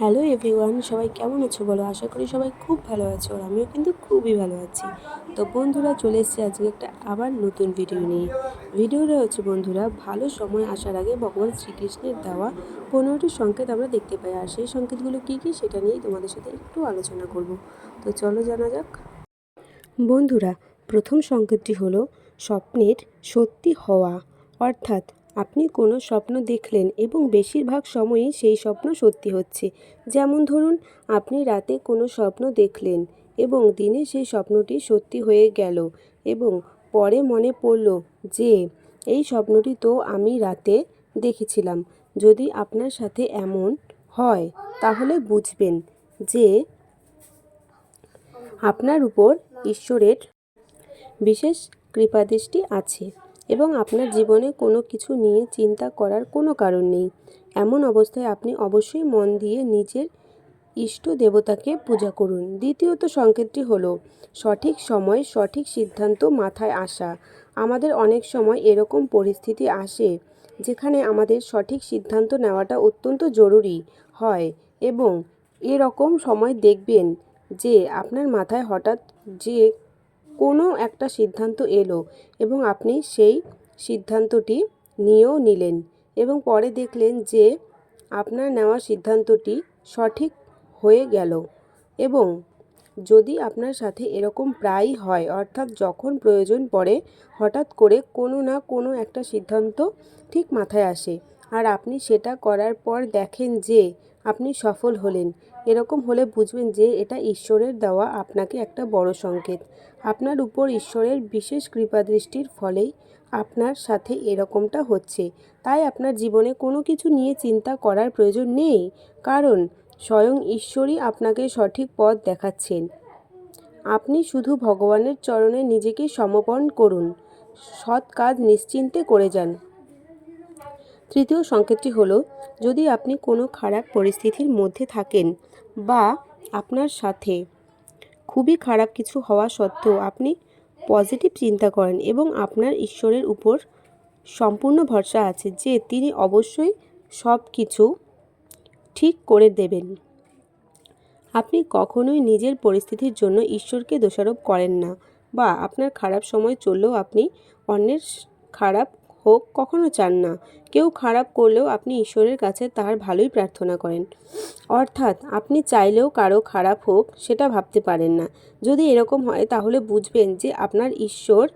Hello everyone, সবাই কেমন আছো বলো? আশা করি সবাই খুব ভালো আছো আর আমিও কিন্তু খুবই ভালো আছি। তো বন্ধুরা, চলে এসেছে আজকে একটা আবার নতুন ভিডিও নিয়ে। ভিডিওটা হচ্ছে, বন্ধুরা, ভালো সময় আসার আগে ভগবান শ্রীকৃষ্ণের দেওয়া পনেরোটি সংকেত আমরা দেখতে পাই। আর সেই সংকেতগুলো কী কী সেটা নিয়েই তোমাদের সাথে একটু আলোচনা করব। তো চলো জানা যাক। বন্ধুরা, প্রথম সংকেতটি হলো, স্বপ্নের সত্যি হওয়া, অর্থাৎ আপনি কোনো স্বপ্ন দেখলেন এবং বেশিরভাগ সময়ই সেই স্বপ্ন সত্যি হচ্ছে। যেমন ধরুন, আপনি রাতে কোনো স্বপ্ন দেখলেন এবং দিনে সেই স্বপ্নটি সত্যি হয়ে গেল এবং পরে মনে পড়ল যে, এই স্বপ্নটি তো আমি রাতে দেখেছিলাম। যদি আপনার সাথে এমন হয়, তাহলে বুঝবেন যে আপনার উপর ঈশ্বরের বিশেষ কৃপাদৃষ্টি আছে। এবং আপনার জীবনে কোনো কিছু নিয়ে চিন্তা করার কোনো কারণ নেই। এমন অবস্থায় আপনি অবশ্যই মন দিয়ে নিজের ইষ্ট দেবতাকে পূজা করুন। দ্বিতীয়ত সংকেতটি হলো, সঠিক সময়, সঠিক সিদ্ধান্ত মাথায় আসা। আমাদের অনেক সময় এরকম পরিস্থিতি আসে যেখানে আমাদের সঠিক সিদ্ধান্ত নেওয়াটা অত্যন্ত জরুরি হয় এবং এরকম সময় দেখবেন যে আপনার মাথায় হঠাৎ যে কোনো একটা সিদ্ধান্ত এলো এবং আপনি সেই সিদ্ধান্তটি নিয়েও নিলেন এবং পরে দেখলেন যে আপনার নেওয়া সিদ্ধান্তটি সঠিক হয়ে গেল। এবং যদি আপনার সাথে এরকম প্রায়ই হয়, অর্থাৎ যখন প্রয়োজন পড়ে, হঠাৎ করে কোনো না কোনো একটা সিদ্ধান্ত ঠিক মাথায় আসে। আর আপনি সেটা করার পর দেখেন যে আপনি সফল হলেন। এরকম হলে বুঝবেন যে এটা ঈশ্বরের দেওয়া আপনাকে একটা বড় সংকেত। আপনার উপর ঈশ্বরের বিশেষ কৃপাদৃষ্টির ফলেই আপনার সাথে এরকমটা হচ্ছে। তাই আপনার জীবনে কোনো কিছু নিয়ে চিন্তা করার প্রয়োজন নেই। কারণ, স্বয়ং ঈশ্বরই আপনাকে সঠিক পথ দেখাচ্ছেন। আপনি শুধু ভগবানের চরণে নিজেকে সমর্পণ করুন। সৎ কাজ নিশ্চিন্তে করে যান। তৃতীয় সংকেতটি হলো, যদি আপনি কোনো খারাপ পরিস্থিতির মধ্যে থাকেন বা আপনার সাথে খুবই খারাপ কিছু হওয়া সত্ত্বেও আপনি পজিটিভ চিন্তা করেন এবং আপনার ঈশ্বরের উপর সম্পূর্ণ ভরসা আছে যে তিনি অবশ্যই সব কিছু ঠিক করে দেবেন। আপনি কখনোই নিজের পরিস্থিতির জন্য ঈশ্বরকে দোষারোপ করেন না বা আপনার খারাপ সময় চললেও আপনি অন্যের খারাপ হোক, কখনো চান না। কেউ খারাপ করলেও আপনি ঈশ্বরের কাছে তার ভালোই প্রার্থনা করেন। অর্থাৎ আপনি চাইলেও কারও খারাপ হোক, সেটা ভাবতে পারেন না। যদি এরকম হয়, তাহলে বুঝবেন যে আপনার ঈশ্বর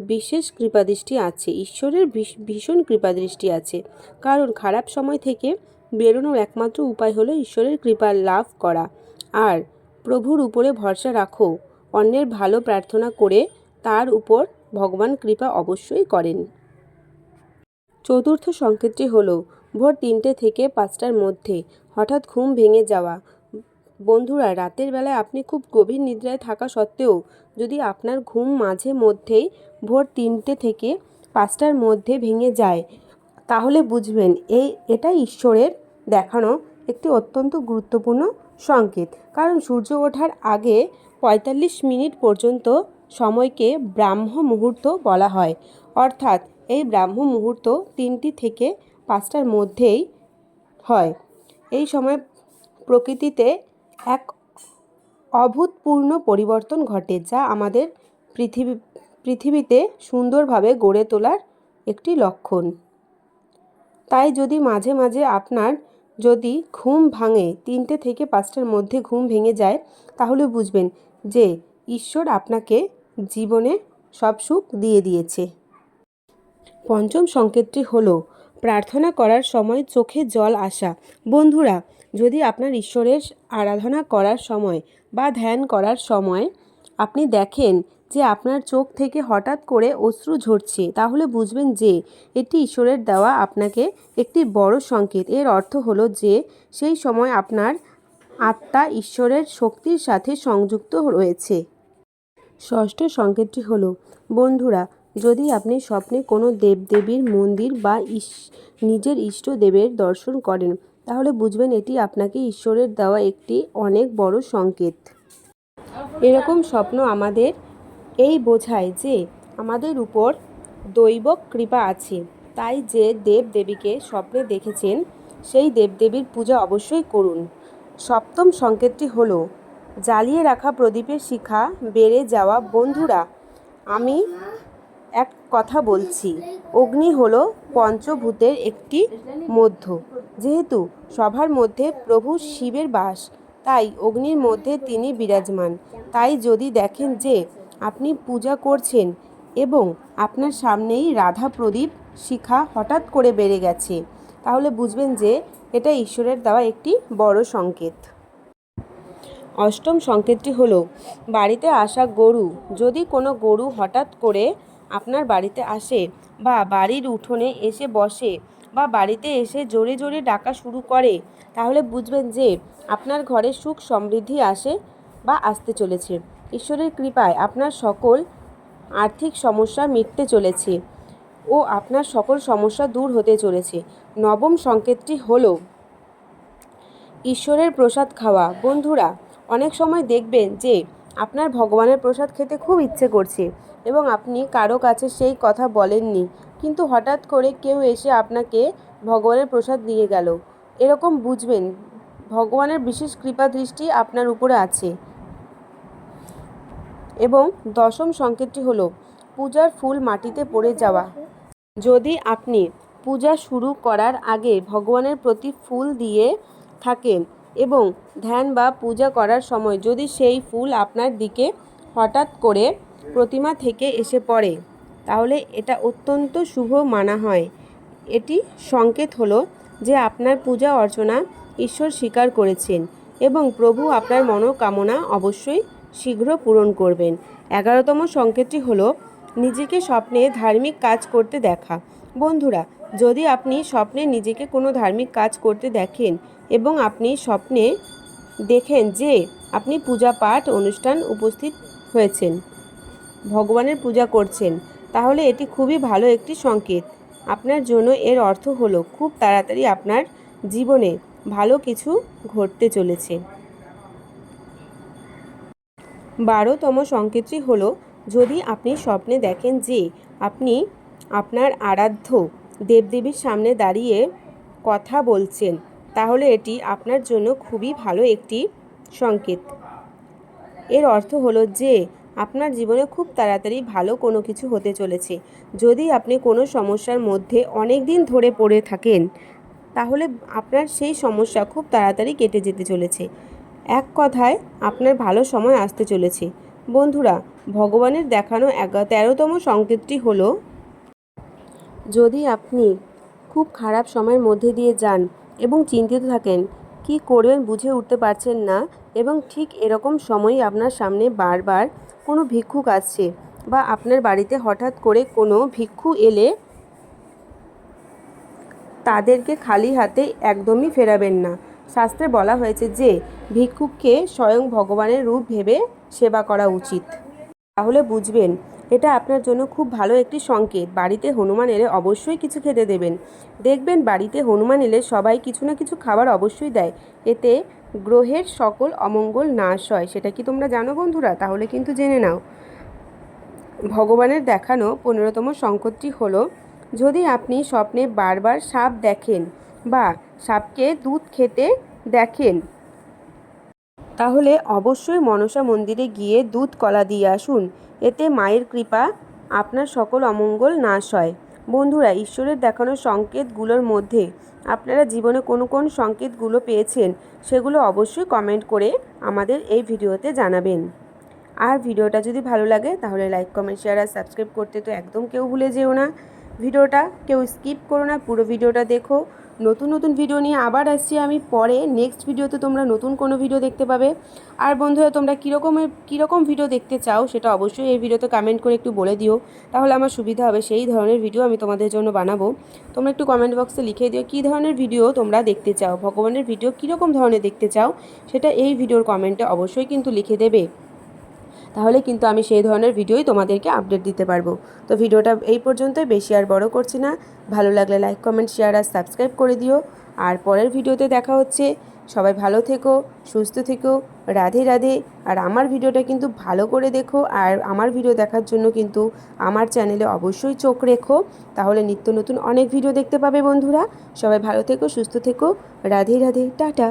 বিশেষ কৃপাদৃষ্টি আছে। ঈশ্বরের ভীষণ কৃপাদৃষ্টি আছে। কারণ খারাপ সময় থেকে বেরোনোর একমাত্র উপায় হলো ঈশ্বরের কৃপা লাভ করা। আর প্রভুর উপরে ভরসা রাখো। অন্যের ভালো প্রার্থনা করে তার উপর ভগবান কৃপা অবশ্যই করেন। চতুর্থ সংকেতটি হলো, ভোর তিনটে থেকে পাঁচটার মধ্যে, হঠাৎ ঘুম ভেঙে যাওয়া। বন্ধুরা, রাতের বেলায় আপনি খুব গভীর নিদ্রায় থাকা সত্ত্বেও যদি আপনার ঘুম মাঝে মধ্যেই ভোর তিনটে থেকে পাঁচটার মধ্যে ভেঙে যায়, তাহলে বুঝবেন এই এটা ঈশ্বরের দেখানো একটি অত্যন্ত গুরুত্বপূর্ণ সংকেত। কারণ সূর্য ওঠার আগে পঁয়তাল্লিশ মিনিট পর্যন্ত সময়কে ব্রাহ্ম মুহূর্ত বলা হয়। অর্থাৎ এই ব্রাহ্ম মুহূর্ত তিনটি থেকে পাঁচটার মধ্যেই হয়। এই সময় প্রকৃতিতে এক অভূতপূর্ণ পরিবর্তন ঘটে, যা আমাদের পৃথিবী, পৃথিবীতে সুন্দরভাবে গড়ে তোলার একটি লক্ষণ। তাই যদি মাঝে মাঝে আপনার যদি ঘুম ভাঙে, তিনটে থেকে পাঁচটার মধ্যে ঘুম ভেঙে যায়, তাহলে বুঝবেন যে ঈশ্বর আপনাকে জীবনে সব সুখ দিয়ে দিয়েছে। পঞ্চম সংকেতটি হলো, প্রার্থনা করার সময় চোখে জল আসা। বন্ধুরা, যদি আপনার ঈশ্বরের আরাধনা করার সময় বা ধ্যান করার সময় আপনি দেখেন যে আপনার চোখ থেকে হঠাৎ করে অশ্রু ঝরছে, তাহলে বুঝবেন যে এটি ঈশ্বরের দেওয়া আপনাকে একটি বড় সংকেত। এর অর্থ হলো যে সেই সময় আপনার আত্মা ঈশ্বরের শক্তির সাথে সংযুক্ত রয়েছে। ষষ্ঠ সংকেতটি হলো, বন্ধুরা যদি আপনি স্বপ্নে কোনো দেবদেবীর মন্দির বা ইস, নিজের ইষ্ট দেবের দর্শন করেন, তাহলে বুঝবেন এটি আপনাকে ঈশ্বরের দেওয়া একটি অনেক বড় সংকেত। এরকম স্বপ্ন আমাদের এই বোঝায় যে আমাদের উপর দৈবক কৃপা আছে। তাই যে দেব দেবীকে স্বপ্নে দেখেছেন, সেই দেবদেবীর পূজা অবশ্যই করুন। সপ্তম সংকেতটি হলো, জ্বালিয়ে রাখা প্রদীপের শিখা বেড়ে যাওয়া বন্ধুরা, আমি এক কথা বলছি, অগ্নি হল পঞ্চভূতের একটি মধ্য। যেহেতু সবার মধ্যে প্রভু শিবের বাস, তাই অগ্নির মধ্যে তিনি বিরাজমান। তাই যদি দেখেন যে আপনি পূজা করছেন এবং আপনার সামনেই রাধা প্রদীপ শিখা হঠাৎ করে বেড়ে গেছে, তাহলে বুঝবেন যে এটা ঈশ্বরের দেওয়া একটি বড় সংকেত। অষ্টম সংকেতটি হলো, বাড়িতে আসা গরু, যদি কোনো গরু হঠাৎ করে আপনার বাড়িতে আসে বা বাড়ির উঠোনে এসে বসে বা বাড়িতে এসে জোরে জোরে ডাকা শুরু করে, তাহলে বুঝবেন যে আপনার ঘরে সুখ সমৃদ্ধি আসে বা আসতে চলেছে। ঈশ্বরের কৃপায় আপনার সকল আর্থিক সমস্যা মিটতে চলেছে ও আপনার সকল সমস্যা দূর হতে চলেছে। নবম সংকেতটি হলো, ঈশ্বরের প্রসাদ খাওয়া। বন্ধুরা, অনেক সময় দেখবেন যে আপনার ভগবানের প্রসাদ খেতে খুব ইচ্ছে করছে এবং আপনি কারও কাছে সেই কথা বলেননি। কিন্তু হঠাৎ করে কেউ এসে আপনাকে ভগবানের প্রসাদ দিয়ে গেল। এরকম বুঝবেন, ভগবানের বিশেষ কৃপা দৃষ্টি আপনার উপরে আছে। এবং দশম সংকেতটি হলো, পূজার ফুল মাটিতে পড়ে যাওয়া। যদি আপনি পূজা শুরু করার আগে ভগবানের প্রতি ফুল দিয়ে থাকেন এবং ধ্যান বা পূজা করার সময় যদি সেই ফুল আপনার দিকে হঠাৎ করে প্রতিমা থেকে এসে পড়ে, তাহলে এটা অত্যন্ত শুভ মানা হয়। এটি সংকেত হলো যে আপনার পূজা অর্চনা ঈশ্বর স্বীকার করেছেন এবং প্রভু আপনার মনোকামনা অবশ্যই শীঘ্র পূরণ করবেন। এগারোতম সংকেতটি হলো, নিজেকে স্বপ্নে ধার্মিক কাজ করতে দেখা। বন্ধুরা, যদি আপনি স্বপ্নে নিজেকে কোনো ধার্মিক কাজ করতে দেখেন এবং আপনি স্বপ্নে দেখেন যে আপনি পূজা পাঠ অনুষ্ঠান উপস্থিত হয়েছেন, ভগবানের পূজা করছেন, তাহলে এটি খুবই ভালো একটি সংকেত। আপনার জন্য এর অর্থ হলো, খুব তাড়াতাড়ি আপনার জীবনে ভালো কিছু ঘটতে চলেছে। বারোতম সংকেতটি হলো, যদি আপনি স্বপ্নে দেখেন যে আপনি আপনার আরাধ্য দেবদেবীর সামনে দাঁড়িয়ে কথা বলছেন তাহলে এটি আপনার জন্য খুবই ভালো একটি সংকেত। এর অর্থ হলো যে, আপনার জীবনে খুব তাড়াতাড়ি ভালো কোনো কিছু হতে চলেছে। যদি আপনি কোনো সমস্যার মধ্যে অনেক দিন ধরে পড়ে থাকেন, তাহলে আপনার সেই সমস্যা খুব তাড়াতাড়ি কেটে যেতে চলেছে। এক কথায়, আপনার ভালো সময় আসতে চলেছে। বন্ধুরা, ভগবানের দেখানো তেরোতম সংকেতটি হলো, যদি আপনি খুব খারাপ সময়ের মধ্যে দিয়ে যান এবং চিন্তিত থাকেন, কি করবেন বুঝে উঠতে পারছেন না এবং ঠিক এরকম সময়ই আপনার সামনে বারবার কোনো ভিক্ষুক আসছে বা আপনার বাড়িতে হঠাৎ করে কোনো ভিক্ষু এলে তাদেরকে খালি হাতে একদমই ফেরাবেন না। শাস্ত্রে বলা হয়েছে যে, ভিক্ষুককে স্বয়ং ভগবানের রূপ ভেবে সেবা করা উচিত। তাহলে বুঝবেন এটা আপনার জন্য খুব ভালো একটি সংকেত। বাড়িতে হনুমান এলে অবশ্যই কিছু খেতে দেবেন। দেখবেন বাড়িতে হনুমান এলে সবাই কিছু না কিছু খাবার অবশ্যই দেয়। এতে গ্রহের সকল অমঙ্গল নাশ হয়। সেটা কি তোমরা জানো বন্ধুরা? তাহলে কিন্তু জেনে নাও। ভগবানের দেখানো পনেরোতম সংকটটি হলো, যদি আপনি স্বপ্নে বারবার সাপ দেখেন বা সাপকে দুধ খেতে দেখেন তাহলে অবশ্যই মনসা মন্দিরে গিয়ে দুধ কলা দিয়ে আসুন। এতে মায়ের কৃপা, আপনার সকল অমঙ্গল নাশ হয়। বন্ধুরা, ঈশ্বরের দেখানো সংকেতগুলোর মধ্যে আপনারা জীবনে কোন কোন সংকেতগুলো পেয়েছেন, সেগুলো অবশ্যই কমেন্ট করে আমাদের এই ভিডিওতে জানাবেন। আর ভিডিওটা যদি ভালো লাগে, তাহলে লাইক কমেন্ট শেয়ার আর সাবস্ক্রাইব করতে তো একদম কেউ ভুলে যেও না। ভিডিওটা কেউ স্কিপ করো না, পুরো ভিডিওটা দেখো। নতুন নতুন ভিডিও নিয়ে আবার আসছি আমি। পরে নেক্সট ভিডিওতে তোমরা নতুন কোনো ভিডিও দেখতে পাবে। আর বন্ধুরা, তোমরা কীরকমের, কীরকম ভিডিও দেখতে চাও সেটা অবশ্যই এই ভিডিওতে কমেন্ট করে একটু বলে দিও। তাহলে আমার সুবিধা হবে, সেই ধরনের ভিডিও আমি তোমাদের জন্য বানাবো। তোমরা একটু কমেন্ট বক্সে লিখে দিও, কী ধরনের ভিডিও তোমরা দেখতে চাও? ভগবানের ভিডিও কীরকম ধরনের দেখতে চাও? সেটা এই ভিডিওর কমেন্টে অবশ্যই কিন্তু লিখে দেবে। তাহলে কিন্তু আমি সেই ধরনের ভিডিওই তোমাদেরকে আপডেট দিতে পারব। তো ভিডিওটা এই পর্যন্তই, বেশি আর বড় করছি না। ভালো লাগলে লাইক কমেন্ট শেয়ার আর সাবস্ক্রাইব করে দিও। আর পরের ভিডিওতে দেখা হচ্ছে। সবাই ভালো থেকো, সুস্থ থেকো, রাধে রাধে। আর আমার ভিডিওটা কিন্তু ভালো করে দেখো। আর আমার ভিডিও দেখার জন্য কিন্তু আমার চ্যানেলে অবশ্যই চোখ রেখো। তাহলে নিত্য নতুন অনেক ভিডিও দেখতে পাবে বন্ধুরা। সবাই ভালো থেকো, সুস্থ থেকো। রাধে রাধে, টাটা।